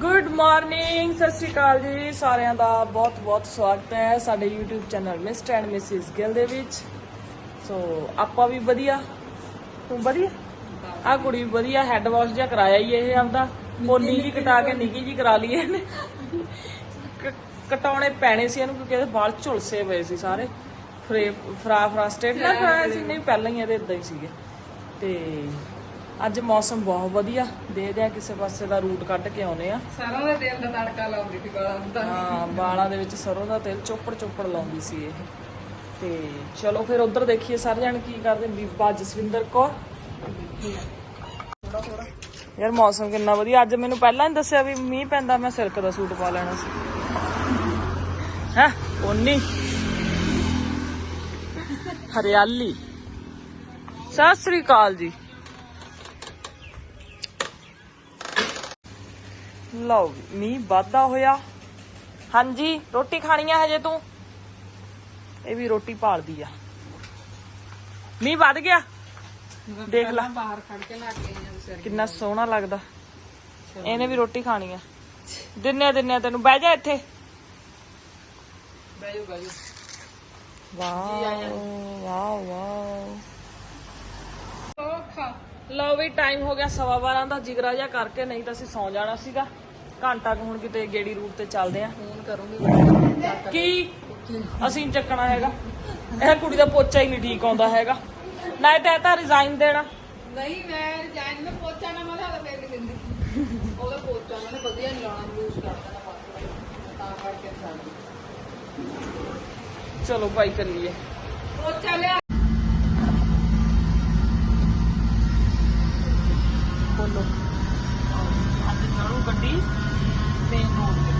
Good morning ਸਤਿ ਸ਼੍ਰੀ ਅਕਾਲ ਜੀ। ਸਾਰਿਆਂ ਦਾ ਬਹੁਤ ਬਹੁਤ ਸਵਾਗਤ ਹੈ ਸਾਡੇ YouTube channel mister and Mrs Gill ਦੇ ਵਿੱਚ। ਸੋ ਆਪਾਂ ਵੀ ਵਧੀਆ। ਤੂੰ ਵਧੀਆ? ਆ ਕੁੜੀ ਵੀ ਵਧੀਆ ਹੈੱਡ ਵਾਸ਼ ਜਿਹਾ ਕਰਾਇਆ ਹੀ ਇਹ ਆਪਦਾ। ਮੋਨੀ ਜੀ ਕਟਾ ਕੇ ਨਿੱਕੀ ਜੀ ਕਰਾ ਲਈ ਇਹਨੇ। ਕਟਾਉਣੇ ਪੈਣੇ ਸੀ ਇਹਨੂੰ ਕਿਉਂਕਿ ਇਹਦੇ ਵਾਲ ਝੁਲਸੇ ਪਏ ਸੀ ਸਾਰੇ। ਫਰੇ ਫਰਾ ਫਰਾ ਸਟੇਟ ਨਾ ਕਰਾਇਆ ਸੀ ਨਹੀਂ ਪਹਿਲਾਂ ਹੀ ਇਹਦੇ ਇਦਾਂ ਹੀ ਸੀਗੇ। ਤੇ ਅੱਜ ਮੌਸਮ ਬਹੁਤ ਵਧੀਆ। ਦੇਖਦੇ ਆ ਕਿਸੇ ਪਾਸੇ ਦਾ ਰੂਟ ਕੱਢ ਕੇ ਆਉਨੇ ਆ। ਸਰੋਂ ਦੇ ਤੇਲ ਦਾ ਤੜਕਾ ਲਾਉਂਦੀ ਸੀ ਗਾਲਾਂ ਦਾ। ਹਾਂ ਵਾਲਾਂ ਦੇ ਵਿੱਚ ਸਰੋਂ ਦਾ ਤੇਲ ਚੋਪੜ ਚੋਪੜ ਲਾਉਂਦੀ ਸੀ ਇਹ। ਤੇ ਚਲੋ ਫਿਰ ਉਧਰ ਦੇਖੀਏ ਸਾਰੇ ਜਣ ਕੀ ਕਰਦੇ। ਬੀਬਾ ਜਸਵਿੰਦਰ ਕੌਰ। ਯਾਰ ਮੌਸਮ ਕਿੰਨਾ ਵਧੀਆ। ਅੱਜ ਮੈਨੂੰ ਪਹਿਲਾਂ ਹੀ ਦੱਸਿਆ ਵੀ ਮੀਂਹ ਪੈਂਦਾ ਮੈਂ ਸਿਲਕ ਦਾ ਸੂਟ ਪਾ ਲੈਣਾ ਸੀ। ਹੈ ਉਨੀ ਹਰਿਆਲੀ। ਸਤਿ ਸ੍ਰੀ ਅਕਾਲ ਜੀ। ਲਓ ਵੀ, ਮੀਂਹ ਵਾਧਾ ਹੋਇਆ। ਹਾਂਜੀ ਰੋਟੀ ਖਾਣੀ ਆ ਹਜੇ ਤੂੰ? ਇਹ ਵੀ ਰੋਟੀ ਭਾਲਦੀ ਆ। ਮੀਂਹ ਵੱਧ ਗਿਆ? ਦੇਖ ਲੈ। ਬਾਹਰ ਖੜ ਕੇ ਲਾ ਕੇ ਆਈਆਂ ਸਿਰ ਕਿੰਨਾ ਸੋਹਣਾ ਲੱਗਦਾ। ਇਹਨੇ ਵੀ ਰੋਟੀ ਖਾਣੀ ਆ। ਦਿੰਨੇ ਦਿੰਨੇ ਤੈਨੂੰ। ਬਹਿ ਜਾ ਇੱਥੇ। ਬੈਜੋ ਬੈਜੋ ਵਾਓ ਵਾਓ ਵਾਓ। ਖਾ ਲਓ ਵੀ ਟਾਈਮ ਹੋ ਗਿਆ ਸਵਾ 12 ਦਾ। ਜਿਗਰਾ ਜਿਹਾ ਕਰਕੇ ਨਹੀਂ ਤਾਂ ਅਸੀਂ ਸੌ ਜਾਣਾ ਸੀਗਾ। ਘੰਟਾ ਕੁ ਹੁਣ ਕਿਤੇ ਗੇੜੀ ਰੂਟ ਤੇ ਚੱਲਦੇ ਆ। ਫੋਨ ਕਰੂੰਗੀ। ਕੀ? ਅਸੀਂ ਨੀ ਚੱਕਣਾ ਹੈਗਾ। ਇਹ ਕੁੜੀ ਦਾ ਪੋਚਾ ਹੀ ਨਹੀਂ ਠੀਕ ਆਉਂਦਾ ਹੈਗਾ। ਨਾ ਤਾਂ ਇਹ ਤਾਂ ਰਿਜ਼ਾਈਨ ਦੇਣਾ। ਨਹੀਂ ਮੈਂ ਜਾਨ ਮੈਂ ਪੋਚਾ ਨਾ ਮੈਂ ਤਾਂ ਫੇਰ ਨਹੀਂ ਦਿੰਦੀ। ਉਹਦਾ ਪੋਚਾ ਉਹਨੇ ਵਧੀਆ ਨਹੀਂ ਲਾਉਣਾ ਬਲੂਸ ਕਰ ਦੇਣਾ ਬਸ। ਤਾਂ ਕਰਕੇ ਸਾਡੀ ਚਲੋ ਭਾਈ ਚੱਲੀਏ ਪੋਚਾ ਲਿਆ ਬੋਲੋ ਅੱਜ ਚੜੂ ਗੱਡੀ ਮੇਨ ਰੋਡ ਤੇ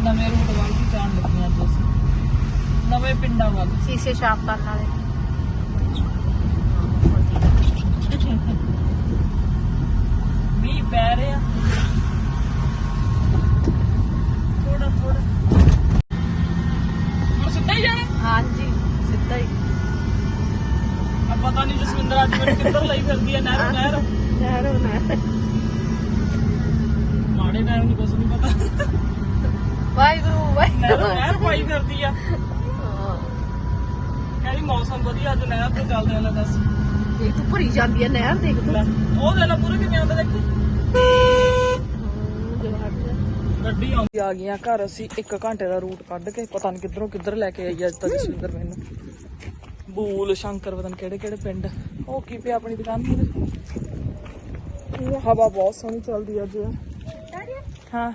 ਨਵੇਂ ਰੂਟ ਵੱਲ ਵੀ ਜਾਣ ਲੱਗੀਆਂ ਅੱਜ ਅਸੀਂ ਨਵੇਂ ਪਿੰਡਾਂ ਵੱਲ ਸ਼ੀਸ਼ੇ ਸਾਫ਼ ਕਰਨ ਵਾਲੇ ਮੀਂਹ ਪੈ ਰਿਹਾ ਥੋੜਾ ਥੋੜਾ ਹੁਣ ਸਿੱਧਾ ਹੀ ਜਾਣਾ ਹਾਂਜੀ ਸਿੱਧਾ ਹੀ ਆ ਪਤਾ ਨਹੀਂ ਜਸਵਿੰਦਰ ਅੱਜ ਮੈਨੂੰ ਕਿੱਧਰ ਲਈ ਫਿਰਦੀ ਹੈ ਨਹਿਰ ਨਹਿਰ ਨਹਿਰ ਨਹਿਰ ਮਾੜੇ ਨਹਿਰ ਨੂੰ ਕੁਝ ਨਹੀਂ ਪਤਾ ਵਾਹਿਗੁਰੂ ਨਹਿਰ ਵਾਹਿਗੁਰੂ ਨਹਿਰ ਪਾਈ ਫਿਰਦੀ ਆ ਹਾਂ। ਕਹਿੰਦੀ ਮੌਸਮ ਵਧੀਆ ਅੱਜ ਨਹਿਰ ਤੇ ਚੱਲਦੇ ਆ ਲੈ ਦੱਸ। ਦੇਖ ਤੂੰ ਭਰੀ ਜਾਂਦੀ ਹੈ ਨਹਿਰ ਦੇਖ ਤੂੰ। ਲੈ, ਉਹ ਦੇ ਲਾ ਪੂਰੇ ਕਿਵੇਂ ਆਉਂਦਾ ਦੇਖੀ? ਗੱਡੀ ਆਉਂਦੀ। ਆ ਗਈਆਂ ਘਰ ਅਸੀਂ 1 ਘੰਟੇ ਦਾ ਰੂਟ ਕੱਢ ਕੇ ਪਤਾ ਨਹੀਂ ਕਿੱਧਰੋਂ ਕਿੱਧਰ ਲੈ ਕੇ ਆਈ ਅੱਜ ਤਾਂ ਜਸਵਿੰਦਰ ਮੈਨੂੰ। ਬੂਲ ਸ਼ੰਕਰ ਪਤਾ ਨੀ ਕਿਹੜੇ ਕਿਹੜੇ ਪਿੰਡ। ਉਹ ਕੀ ਪਿਆ ਆਪਣੀ ਦੁਕਾਨ ਮੂਰੇ ਹਵਾ ਬਹੁਤ ਸੋਹਣੀ ਚੱਲਦੀ ਅੱਜ। ਹਾਂ।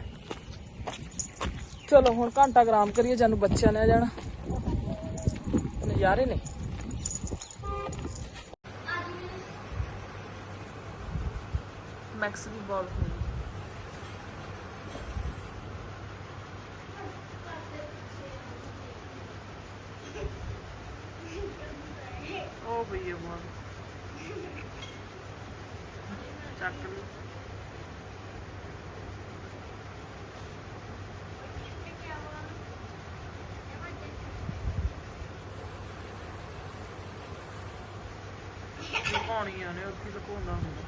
ਚਲੋ ਹੁਣ ਘੰਟਾ ਆਰਾਮ ਕਰੀਏ ਜਾਨੂੰ ਬੱਚਿਆਂ ਨੇ ਆ ਜਾਣਾ। ਨਜ਼ਾਰੇ ਨੇ? ਮੈਕਸ ਦੀ ਬਾਲ ਉਹ ਭਈਏ ਬਾਲ ਚੱਕ ਲਈ। ਲੁਕਾਉਣੀਆਂ ਨੇ ਉੱਥੇ ਲੁਕਾਉਂਦਾ ਹੁੰਦਾ।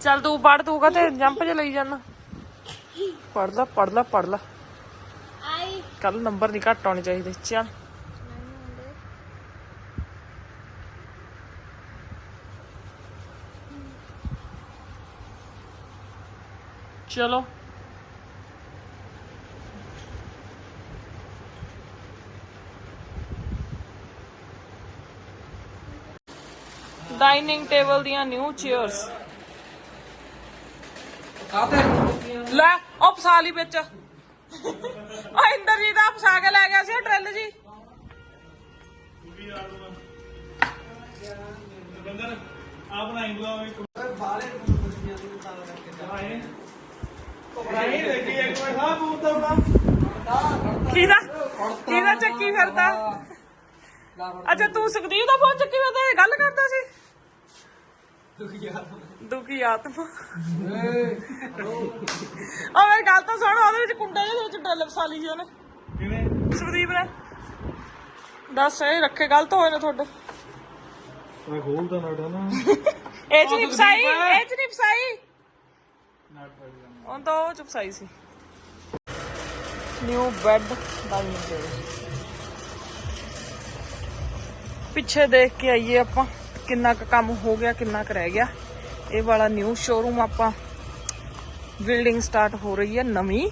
ਚੱਲ ਤੂੰ ਪੜ ਤੂੰ ਕਹਤੇ ਜੰਪ ਚ ਲਈ ਜਾਣਾ ਪੜ ਲੈ ਪੜ ਲੈ ਪੜ ਲੈ। ਕੱਲ ਨੰਬਰ ਨਹੀਂ ਘੱਟ ਆਉਣੇ ਚਾਹੀਦੇ ਚੱਲ। ਚਲੋ। ਡਾਈਨਿੰਗ ਟੇਬਲ ਦੀਆਂ ਨਿਊ ਚੇਅਰਸ। ਲੈ ਉਹ ਫਸਾ ਲਈ ਵਿੱਚ। ਉਹ ਇੰਦਰਜੀਤ ਆ ਫਸਾ ਕੇ ਲੈ ਗਿਆ ਸੀ ਟ੍ਰਿਲ ਜੀ। ਬਣਾਈ ਬੁਲਾਵੇ ਨਹੀਂ ਇੱਕ ਵਾਰ ਹਾਂ ਬੂਤ ਦਾ ਕਿਹਦਾ? ਕਿਹਦਾ ਚੱਕੀ ਫਿਰਦਾ? ਅੱਛਾ ਤੂੰ ਸੁਖਦੀਪ ਦਾ ਫੋਨ ਚੱਕੀ ਫਿਰਦਾ ਇਹ ਗੱਲ ਕਰਦਾ ਸੀ? ਦੁਖੀ ਆਤਮਾ। ਉਹ ਮੇਰੀ ਗੱਲ ਤਾਂ ਸੁਣ ਉਹਦੇ ਵਿੱਚ ਕੁੰਡੇ ਜਿਹੇ ਦੇ ਵਿੱਚ ਡੱਲ ਫਸਾ ਲਈ ਸੀ ਉਹਨੇ। ਕਿਵੇਂ? ਸੁਖਦੀਪ ਨੇ। ਦੱਸ ਇਹ ਰੱਖੇ ਗਲਤ ਹੋਏ ਨੇ ਤੁਹਾਡੇ। ਮੈਂ ਖੋਲਦਾ ਨਟ ਨਾ। ਇਹ ਚ ਨਹੀਂ ਫਸਾਈ ਇਹ ਚ ਨਹੀਂ ਫਸਾਈ। ਉਹ ਤਾਂ ਉਹ ਚ ਫਸਾਈ ਸੀ। ਨਿਊ ਬੈੱਡ ਡਾਈਨਿੰਗ ਟੇਬਲ ਪਿੱਛੇ ਦੇਖ ਕੇ ਆਈਏ ਆਪਾਂ, ਕਿੰਨਾ ਕੁ ਕੰਮ ਹੋ ਗਿਆ, ਕਿੰਨਾ ਕੁ ਰਹਿ ਗਿਆ। ਇਹ ਵਾਲਾ ਨਿਊ ਸ਼ੋਰੂਮ ਆਪਾਂ ਬਿਲਡਿੰਗ ਸਟਾਰਟ ਹੋ ਰਹੀ ਹੈ ਨਵੀਂ,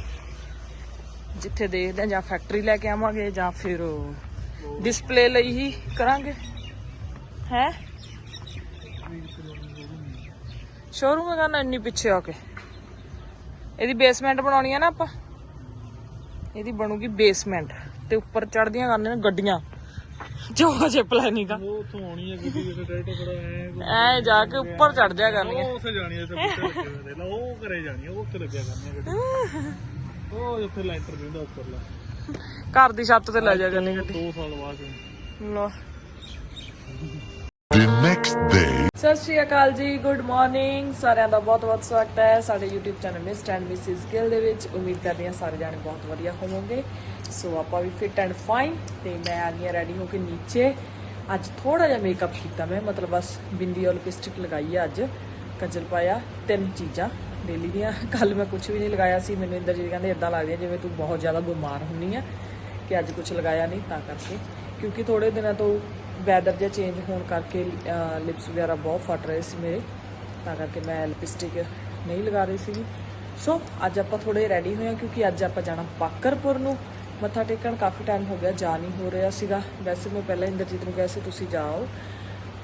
ਜਿੱਥੇ ਦੇਖਦੇ ਹਾਂ ਜਾਂ ਫੈਕਟਰੀ ਲੈ ਕੇ ਆਵਾਂਗੇ ਜਾਂ ਫਿਰ ਡਿਸਪਲੇ ਲਈ ਹੀ ਕਰਾਂਗੇ। ਹੈ? ਸ਼ੋਰੂਮ ਕਰਨਾ ਇੰਨੀ ਪਿੱਛੇ ਆ ਕੇ। ਇਹਦੀ ਬੇਸਮੈਂਟ ਬਣਾਉਣੀ ਹੈ ਨਾ ਆਪਾਂ। ਇਹਦੀ ਬਣੂਗੀ ਬੇਸਮੈਂਟ ਤੇ ਉੱਪਰ ਚੜਦੀਆਂ ਕਰਨੀਆਂ ਨੇ ਗੱਡੀਆਂ। ਜੋ ਅਜੇ ਪਲੈਨਿੰਗ ਆ। ਉਹ ਉੱਥੋਂ ਆਉਣੀ ਹੈ ਗੱਡੀ ਦੇ ਟਰੈਕਟਰ ਖੜਾ ਐ ਐ ਜਾ ਕੇ ਉੱਪਰ ਚੜ ਜਾ ਕਰਨੀਆਂ। ਉਹ ਉੱਥੇ ਜਾਣੀ ਐ ਤੇ ਪਿੱਛੇ ਲੱਗੇ ਨੇ। ਉਹ ਕਰੇ ਜਾਣੀ ਆ, ਉਹ ਉੱਥੇ ਲੱਗਿਆ ਕਰਨੀ ਗੱਡੀ। ਉਹ ਜਿੱਥੇ ਲੈਂਟਰ ਦਿੰਦਾ ਉੱਪਰਲਾ। ਘਰ ਦੀ ਛੱਤ ਤੇ ਲੈ ਜਾ ਕਰਨੀ ਗੱਡੀ। 2 ਸਾਲ ਬਾਅਦ। ਲੋ The next day. ਸਤਿ ਸ਼੍ਰੀ ਅਕਾਲ ਜੀ ਗੁੱਡ ਮਾਰਨਿੰਗ ਸਾਰਿਆਂ ਦਾ ਬਹੁਤ-ਬਹੁਤ ਸਵਾਗਤ ਹੈ ਸਾਡੇ YouTube channel mister and Mrs Gill ਦੇ ਵਿੱਚ। ਉਮੀਦ ਕਰਦੇ ਹਾਂ ਸਾਰੇ ਜਾਣੇ ਬਹੁਤ ਵਧੀਆ ਹੋਵੋਗੇ। ਸੋ ਆਪਾਂ ਵੀ ਫਿਟ ਐਂਡ ਫਾਈਨ ਤੇ ਮੈਂ ਆ ਗਈ ਰੈਡੀ ਹੋ ਕੇ ਨੀਚੇ। ਅੱਜ ਥੋੜਾ ਜਿਹਾ ਮੇਕਅਪ ਕੀਤਾ ਮੈਂ, ਮਤਲਬ ਬਸ ਬਿੰਦੀ ਔਰ ਲਿਪਸਟਿਕ ਲਗਾਈ ਹੈ ਅੱਜ। ਕੱਜਲ ਪਾਇਆ ਤਿੰਨ ਚੀਜ਼ਾਂ ਡੇਲੀ ਦੀਆਂ। ਕੱਲ ਮੈਂ ਕੁਝ ਵੀ ਨਹੀਂ ਲਗਾਇਆ ਸੀ, ਮੈਨੂੰ ਇੰਦਰ ਜੀ ਕਹਿੰਦੇ ਇਦਾਂ ਲੱਗਦੀ ਹੈ ਜਿਵੇਂ ਤੂੰ ਬਹੁਤ ਜ਼ਿਆਦਾ ਬਿਮਾਰ ਹੁੰਨੀ ਆ, ਕਿ ਅੱਜ ਕੁਝ ਲਗਾਇਆ ਨਹੀਂ ਤਾਂ ਕਰਕੇ। ਕਿਉਂਕਿ ਥੋੜੇ ਦਿਨਾਂ ਤੋਂ ਵੈਦਰ ਜਿਹਾ ਚੇਂਜ ਹੋਣ ਕਰਕੇ ਲਿਪਸ ਵਗੈਰਾ ਬਹੁਤ ਫਟ ਰਹੇ ਸੀ ਮੇਰੇ। ਤਾਂ ਕਰਕੇ ਮੈਂ ਲਿਪਸਟਿਕ ਨਹੀਂ ਲਗਾ ਰਹੀ ਸੀ ਸੋ ਅੱਜ ਆਪਾਂ ਥੋੜੇ ਰੈਡੀ ਹੋਏ ਹਾਂ ਕਿਉਂਕਿ ਅੱਜ ਆਪਾਂ ਜਾਣਾ ਬਾਕਰਪੁਰ ਨੂੰ। ਮੱਥਾ ਟੇਕਣ ਕਾਫੀ ਟਾਈਮ ਹੋ ਗਿਆ, ਜਾ ਨਹੀਂ ਹੋ ਰਿਹਾ ਸੀਗਾ। ਵੈਸੇ ਮੈਂ ਪਹਿਲਾਂ ਇੰਦਰਜੀਤ ਨੂੰ ਕਿਹਾ ਸੀ, ਤੁਸੀਂ ਜਾਓ।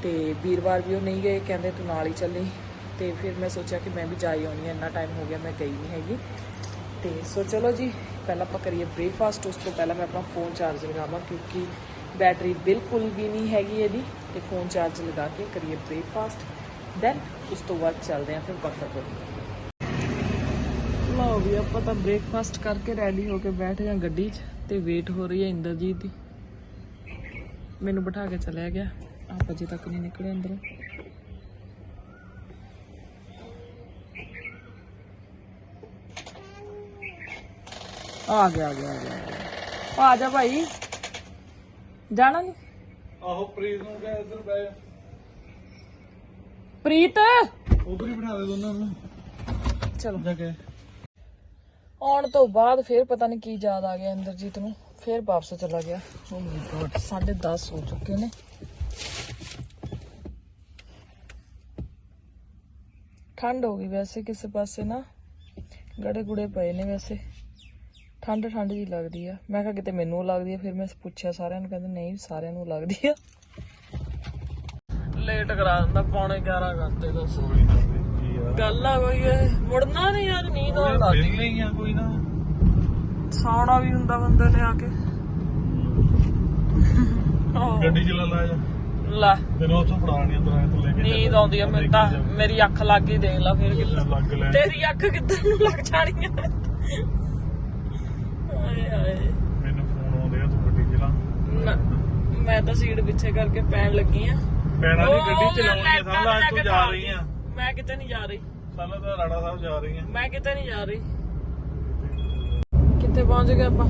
ਤੇ ਵੀਰਵਾਰ ਵੀ ਉਹ ਨਹੀਂ ਗਏ, ਕਹਿੰਦੇ ਤੂੰ ਨਾਲ ਹੀ ਚੱਲੀ। ਤੇ ਫਿਰ ਮੈਂ ਸੋਚਿਆ ਕਿ ਮੈਂ ਵੀ ਜਾ ਹੀ ਆਉਣੀ ਆ, ਇੰਨਾ ਟਾਈਮ ਹੋ ਗਿਆ, ਮੈਂ ਗਈ ਨਹੀਂ ਹੈਗੀ। ਤੇ ਸੋ ਚਲੋ ਜੀ, ਪਹਿਲਾਂ ਆਪਾਂ ਕਰੀਏ ਬ੍ਰੇਕਫਾਸਟ ਉਸ ਤੋਂ ਪਹਿਲਾਂ ਮੈਂ ਆਪਣਾ ਫੋਨ ਚਾਰਜ ਲਗਾਵਾਂ ਕਿਉਂਕਿ ਬੈਟਰੀ ਬਿਲਕੁਲ ਵੀ ਨਹੀਂ ਹੈਗੀ ਇਹਦੀ ਤੇ ਫੋਨ ਚਾਰਜ ਲਗਾ ਕੇ ਕਰੀਏ ਬ੍ਰੇਕਫਾਸਟ ਦੈਨ ਉਸ ਤੋਂ ਬਾਅਦ ਚੱਲਦੇ ਆਂ ਫਿਰ ਬਾਕਰਪੁਰ ਲਓ ਵੀ ਆਪਾਂ ਤਾਂ ਬ੍ਰੇਕਫਾਸਟ ਕਰਕੇ ਰੈਡੀ ਹੋ ਕੇ ਬੈਠ ਜਾਂ ਗੱਡੀ 'ਚ ਤੇ ਵੇਟ ਹੋ ਰਹੀ ਹੈ ਇੰਦਰਜੀਤ ਦੀ। ਮੈਨੂੰ ਬਿਠਾ ਕੇ ਚਲਿਆ ਗਿਆ। ਆਪ ਅਜੇ ਤੱਕ ਨਹੀਂ ਨਿਕਲੇ ਅੰਦਰੋਂ। ਆ ਗਿਆ ਆ ਗਿਆ, ਆ ਗਿਆ। ਆ ਜਾ ਭਾਈ। ਜਾਣਾ ਨਹੀਂ ਆਹੋ ਪ੍ਰੀਤ ਨੂੰ ਕਿਹਾ ਇੱਧਰ ਬੈ ਪ੍ਰੀਤ? ਉਧਰ ਹੀ ਬਿਠਾ ਦੇ ਦੋਨਾਂ ਨੂੰ। ਚਲੋ। ਜਾ ਕੇ। ਆਉਣ ਤੋਂ ਬਾਅਦ ਫਿਰ ਪਤਾ ਨਹੀਂ ਕੀ ਯਾਦ ਆ ਗਿਆ ਇੰਦਰਜੀਤ ਨੂੰ। ਫਿਰ ਵਾਪਸ ਚਲਾ ਗਿਆ। ਓ ਮਾਈ ਗॉड 10:30 ਹੋ ਚੁੱਕੇ ਨੇ। ਠੰਡ ਹੋ ਗਈ ਵੈਸੇ ਕਿਸੇ ਪਾਸੇ ਨਾ। ਗੜੇ ਗੁੜੇ ਪਏ ਨੇ ਵੈਸੇ। ਠੰਡ ਠੰਡ ਜੀ ਲੱਗਦੀ ਆ। ਮੈਂ ਕਿਹਾ ਕਿਤੇ ਮੈਨੂੰ ਲੱਗਦੀ ਆ ਫਿਰ ਮੈਂ ਪੁੱਛਿਆ ਸਾਰਿਆਂ ਨੂੰ ਕਹਿੰਦੇ ਨਹੀਂ ਸਾਰਿਆਂ ਨੂੰ ਲੱਗਦੀ ਆ। ਲੇਟ ਕਰਾ ਦਿੰਦਾ ਪੌਣੇ 11 ਘੰਟੇ ਦੱਸ ਗੱਲ ਆ ਕੋਈ ਇਹ ਮੁੜਨਾ ਨਹੀਂ ਯਾਰ ਨੀਂਦ ਆਉਣ ਲੱਗ ਗਈ ਨਹੀਂ ਆ ਕੋਈ ਨਾ। ਸੌਣਾ ਵੀ ਹੁੰਦਾ ਬੰਦੇ ਨੇ ਆ ਕੇ। ਗੱਡੀ ਚਲਾ ਲਾ ਜਾ। ਲੈ। ਤੈਨੂੰ ਉੱਥੋਂ ਫੜਾਣੀ ਆਏ ਤੋਂ ਲੈ ਕੇ ਨੀਂਦ ਆਉਂਦੀ ਆ ਮੈਨੂੰ ਤਾਂ ਮੇਰੀ ਅੱਖ ਲੱਗ ਗਈ ਦੇਖ ਲਾ ਫਿਰ ਕਿੱਦਾਂ। ਲੱਗ ਲੈ। ਤੇਰੀ ਅੱਖ ਕਿੱਧਰ ਨੂੰ ਲੱਗ ਜਾਣੀ ਆ? ਹਾਏ ਹਾਏ ਮੈਨੂੰ ਫੋਨ ਆਉਂਦੇ ਆ ਤੂੰ ਗੱਡੀ ਚਲਾ ਮੈਂ- ਮੈਂ ਤਾਂ ਸੀਟ ਪਿੱਛੇ ਕਰਕੇ ਪੈਣ ਲੱਗੀ ਆ। ਪੈਣਾ ਉਹ ਗੱਡੀ ਚਲਾਉਣੀ ਆ ਸਾਲਾ ਤੂੰ ਕੇ ਜਾ ਰਹੀ ਆ। ਮੈਂ ਕਿਤੇ ਨਹੀਂ ਜਾ ਰਹੀ। ਸਾਲਾ ਤਾਂ ਰਾੜਾ ਸਾਹਿਬ ਜਾ ਰਹੀ ਆ। ਮੈਂ ਕਿਤੇ ਨਹੀਂ ਜਾ ਰਹੀ। ਕਿੱਥੇ ਪਹੁੰਚ ਗਏ ਆਪਾਂ?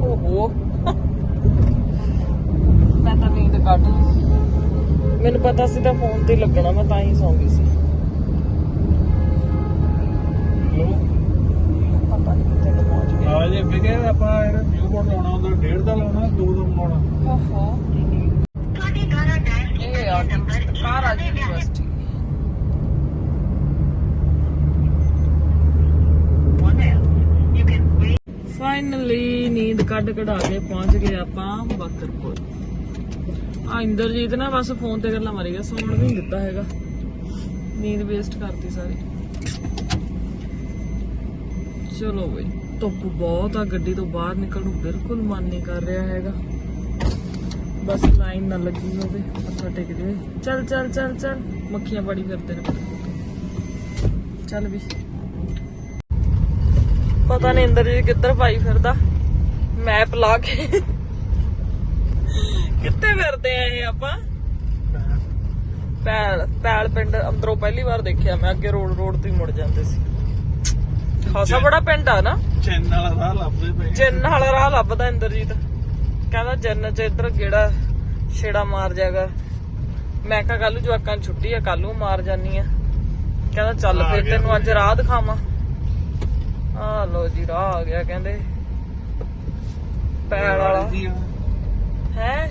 ਓਹੋ। ਮੈਂ ਤਾਂ ਨੀਂਦ ਕੱਢ ਲਈ। ਮੈਨੂੰ ਪਤਾ ਸੀ ਤਾਂ ਫੋਨ ਤੇ ਹੀ ਲੱਗਣਾ ਮੈਂ ਤਾਂ ਹੀ ਸੌਂ ਗਈ ਸੀ। ਲੋ ਨਹੀਂ ਕੁ ਪਹੁੰਚ ਗਏ ਆ ਜੇ ਵਿਗੇ ਆਪਾਂ ਇਹਦਾ ਵਿਊ ਬੋਰਡ ਲਾਉਣਾ ਹੁੰਦਾ ਡੇਢ ਦਾ ਲਾਉਣਾ ਦੋ ਦਾ ਬਣਾਉਣਾ। ਓਹੋ। ਇਹ ਆ ਕਾਰ ਆ ਯੂਨੀਵਰਸਿਟੀ ਫਾਈਨਲੀ ਨੀਂਦ ਕੱਢ ਕਢਾ ਕੇ ਪਹੁੰਚ ਗਏ ਆਪਾਂ ਬਾਕਰਪੁਰ ਆ ਇੰਦਰਜੀਤ ਨਾ ਬਸ ਫੋਨ ਤੇ ਗੱਲਾਂ ਮਾਰੀ ਗਿਆ ਸੌਣ ਵੀ ਨਹੀਂ ਦਿੱਤਾ ਹੈਗਾ। ਨੀਂਦ ਵੇਸਟ ਕਰਤੀ ਸਾਰੀ। ਚਲੋ ਬਈ। ਧੁੱਪ ਬਹੁਤ ਆ ਗੱਡੀ ਤੋਂ ਬਾਹਰ ਨਿਕਲਣ ਨੂੰ ਬਿਲਕੁਲ ਮਨ ਨਹੀਂ ਕਰ ਰਿਹਾ ਹੈਗਾ। ਬਸ ਲਾਈਨ ਨਾ ਲੱਗੀ ਹੋਵੇ ਮੱਥਾ ਟੇਕ ਜਾਵੇ ਚੱਲ ਚੱਲ ਚੱਲ ਚੱਲ ਮੱਖੀਆਂ ਬੜੀ ਫਿਰਦੇ ਨੇ। ਚੱਲ ਵੀ। ਪਤਾ ਨਹੀਂ ਇੰਦਰ ਜੀ ਕਿੱਧਰ ਪਾਈ ਫਿਰਦਾ। ਮੈਪ ਲਾ ਕੇ। ਕਿੱਥੇ ਫਿਰਦੇ ਆ ਇਹ ਆਪਾਂ? ਪੈਲ ਪੈਲ ਪਿੰਡ ਅੰਦਰੋਂ ਪਹਿਲੀ ਵਾਰ ਦੇਖਿਆ ਮੈਂ ਅੱਗੇ ਰੋਡ ਰੋਡ ਤੋਂ ਹੀ ਮੁੜ ਜਾਂਦੇ ਸੀ। ਖਾਸਾ ਬੜਾ ਪਿੰਡ ਆ ਨਾ। ਚੈਨ ਵਾਲਾ ਰਾਹ ਲੱਭਦੇ ਪਏ ਚਿੰਨ ਵਾਲਾ ਰਾਹ ਲੱਭਦਾ ਇੰਦਰਜੀਤ। ਕਹਿੰਦਾ ਜੰਨ ਚ ਇੱਧਰ ਗੇੜਾ ਛੇੜਾ ਮਾਰ ਜਾਗਾ ਮੈਂ ਕਿਹਾ ਕੱਲੂ ਜਵਾਕਾਂ ਨੂੰ ਛੁੱਟੀ ਆ ਕੱਲੂ ਮਾਰ ਜਾਨੀ ਆ। ਕਹਿੰਦਾ ਚੱਲ ਆ ਫਿਰ ਗਿਆ ਤੈਨੂੰ ਅੱਜ ਰਾਹ ਦਿਖਾਵਾਂ। ਆ ਲੋ ਜੀ ਰਾਹ ਆ ਗਿਆ ਕਹਿੰਦੇ। ਪੈੜ ਵਾਲਾ। ਹੈ?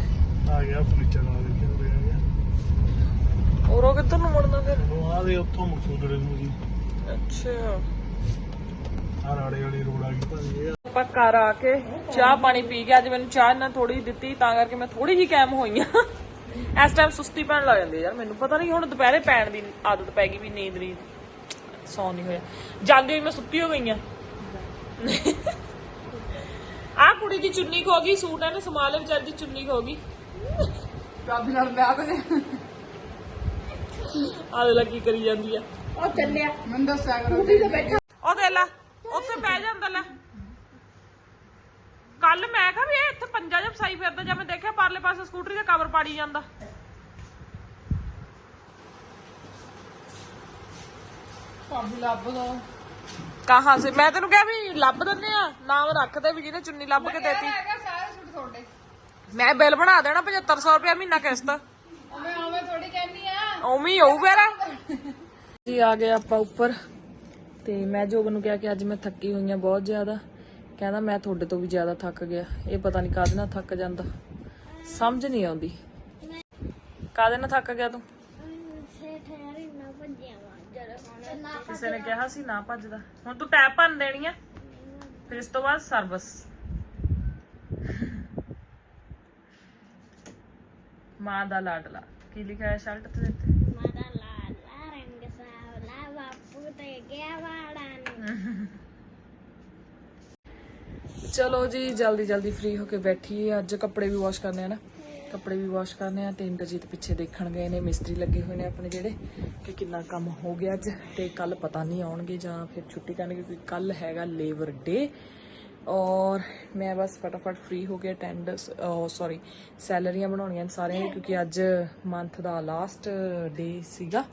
ਆ ਗਿਆ ਫਰਨੀਚਰ ਨਾਲ ਦੇਖਿਆ ਉਰੇ ਆ ਗਿਆ। ਉਹ ਕਿੱਧਰ ਨੂੰ ਮੁੜਨਾ ਫਿਰ? ਉਹ ਆ ਦੇ ਉੱਥੋਂ ਮਕਸੂਦੜੇ ਨੂੰ ਜੀ। ਅੱਛਾ। ਆ ਰਾੜੇ ਵਾਲੀ ਰੋਡ ਆ ਗਈ ਭਾਜੀ ਇਹ ਆਪਾਂ ਘਰ ਆ ਕੇ ਚਾਹ ਪਾਣੀ ਪੀ ਕੇ ਅੱਜ ਮੈਨੂੰ ਚਾਹ ਇਹਨਾਂ ਥੋੜੀ ਦਿੱਤੀ ਤਾਂ ਕਰਕੇ ਮੈਂ ਥੋੜੀ ਜੀ ਕੈਮ ਹੋਈ ਆ ਇਸ ਟਾਈਮ ਸੁਸਤੀ ਪੈਣ ਲੱਗ ਜਾਂਦੀ ਹੈ ਯਾਰ ਮੈਨੂੰ ਪਤਾ ਨਹੀਂ ਹੁਣ ਦੁਪਹਿਰੇ ਪੈਣ ਦੀ ਆਦਤ ਪੈ ਗਈ ਵੀ ਨੀਂਦ ਨਹੀਂ ਸੌ ਨਹੀਂ ਹੋਇਆ। ਜਾਂਦੀ ਹੋਈ ਮੈਂ ਸੁੱਤੀ ਹੋ ਗਈ ਆ ਆ ਕੁੜੀ ਦੀ ਚੁੰਨੀ ਖੋ ਗਈ ਸੂਟ ਇਹਨੇ ਸਮਾਲੇ ਵਿਚਾਰੀ ਦੀ ਚੁੰਨੀ ਖੋ ਗਈ। ਨਾਲ ਵਿਆਹ ਤੇ ਆ ਦੇ ਕੀ ਕਰੀ ਜਾਂਦੀ ਆ। ਉਹ ਚੱਲਿਆ। ਮੈਨੂੰ ਦੱਸਿਆ ਕਰੋ ਉਹ ਦੇ ਲੈ ਉੱਥੇ ਬਹਿ ਜਾਂਦਾ ਲੈ ਕੱਲ ਮੈਂ ਕਿਹਾ ਵੀ ਇਹ ਇੱਥੇ ਪੰਜਾ ਜਿਹਾ ਫਸਾਈ ਫਿਰਦਾ ਜਦ ਮੈਂ ਦੇਖਿਆ ਪਰਲੇ ਪਾਸੇ ਸਕੂਟਰੀ ਦਾ ਕਵਰ ਪਾੜੀ ਜਾਂਦਾ। ਭਾਬੀ ਲੱਭ ਦੋ। ਕਹਾਂ ਸੇ? ਮੈਂ ਤੈਨੂੰ ਕਿਹਾ ਵੀ ਲੱਭ ਦਿੰਦੇ ਆ ਨਾਮ ਰੱਖਦੇ ਵੀ ਜਿਹਨੇ ਚੁੰਨੀ ਲੱਭ ਕੇ ਦੇਤੀ। ਹੈਗਾ ਸਾਰੇ ਸੂਟ ਤੁਹਾਡੇ। ਮੈਂ ਬਿੱਲ ਬਣਾ ਦੇਣਾ 7500 ਰੁਪਏ ਮਹੀਨਾ ਕਿਸ਼ਤ। ਉਵੇਂ ਉਵੇਂ ਥੋੜੀ ਕਹਿਨੀ ਆ। ਉਵੇਂ ਹੀ ਹੋਊ ਫੇਰ। ਜੀ ਆ ਗਏ ਆਪਾਂ ਉੱਪਰ। ਤੇ ਮੈਂ ਜੋਗ ਨੂੰ ਕਿਹਾ ਕਿ ਅੱਜ ਮੈਂ ਥੱਕੀ ਹੋਈ ਆ ਬਹੁਤ ਜ਼ਿਆਦਾ। ਕਹਿੰਦਾ ਮੈਂ ਤੁਹਾਡੇ ਤੋਂ ਵੀ ਜ਼ਿਆਦਾ ਥੱਕ ਗਿਆ। ਇਹ ਪਤਾ ਨਹੀਂ ਕਾਹਦੇ ਨਾਲ ਥੱਕ ਜਾਂਦਾ। ਸਮਝ ਨਹੀਂ ਆਉਂਦੀ। ਕਾਹਦੇ ਨਾਲ ਥੱਕ ਗਿਆ ਤੂੰ? ਕਿਸੇ ਨੇ ਕਿਹਾ ਸੀ ਨਾ ਭੱਜਦਾ। ਹੁਣ ਤੂੰ ਟੈਪ ਭੰਨ ਦੇਣੀ ਆ। ਫਿਰ ਇਸ ਤੋਂ ਬਾਅਦ ਸਰਵਿਸ। ਮਾਂ ਦਾ ਲਾਡਲਾ। ਕੀ ਲਿਖਿਆ ਹੈ ਸ਼ਰਟ ਤੇ? ਉੱਤੇ ਮਾਰਾ ਲਾਲਾ ਰੰਗ ਸਾਵਲਾ, ਬਾਪੂ ਤੇ ਗਿਆ ਵਾੜਾਂ ਚਲੋ ਜੀ, ਜਲਦੀ ਜਲਦੀ ਫ੍ਰੀ ਹੋ ਕੇ ਬੈਠੀ ਅੱਜ ਕੱਪੜੇ ਵੀ ਵਾਸ਼ ਕਰਨੇ ਆ ਨਾ। ਕੱਪੜੇ ਵੀ ਵਾਸ਼ ਕਰਨੇ ਆ ਤੇ ਇੰਦਰਜੀਤ ਪਿੱਛੇ ਦੇਖਣ ਗਏ ਨੇ, ਮਿਸਤਰੀ ਲੱਗੇ ਹੋਏ ਨੇ ਆਪਣੇ ਜਿਹੜੇ, ਕਿ ਕਿੰਨਾ ਕੰਮ ਹੋ ਗਿਆ ਅੱਜ। ਤੇ ਕੱਲ ਪਤਾ ਨਹੀਂ ਆਉਣਗੇ ਜਾਂ ਫਿਰ ਛੁੱਟੀ ਕਰਨਗੇ, ਕਿਉਂਕਿ ਕੱਲ ਹੈਗਾ ਲੇਬਰ ਡੇ ਔਰ ਮੈਂ ਬਸ ਫਟਾਫਟ ਫ੍ਰੀ ਹੋ ਕੇ ਅਟੈਂਡੈਂਸ ਸੌਰੀ ਸੈਲਰੀਆਂ ਬਣਾਉਣੀਆਂ ਨੇ ਸਾਰਿਆਂ ਦੀ ਕਿਉਂਕਿ ਅੱਜ ਮੰਥ ਦਾ ਲਾਸਟ ਡੇ ਸੀਗਾ।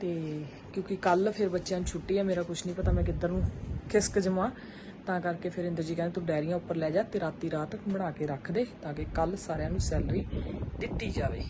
ਤੇ ਕਿਉਂਕਿ ਕੱਲ ਫਿਰ ਬੱਚਿਆਂ ਨੂੰ ਛੁੱਟੀ ਹੈ ਮੇਰਾ ਕੁਝ ਨਹੀਂ ਪਤਾ, ਮੈਂ ਕਿੱਧਰ ਨੂੰ ਖਿਸਕ ਜਮਾ ਤਾਂ ਕਰਕੇ ਫਿਰ ਇੰਦਰ ਜੀ ਕਹਿੰਦੇ, ਤੂੰ ਡਾਇਰੀਆਂ ਉੱਪਰ ਲੈ ਜਾ ਤੇ ਰਾਤੀ ਰਾਤ ਬਣਾ ਕੇ ਰੱਖ ਦੇ ਤਾਂ ਕਿ ਕੱਲ ਸਾਰਿਆਂ ਨੂੰ ਸੈਲਰੀ ਦਿੱਤੀ ਜਾਵੇ।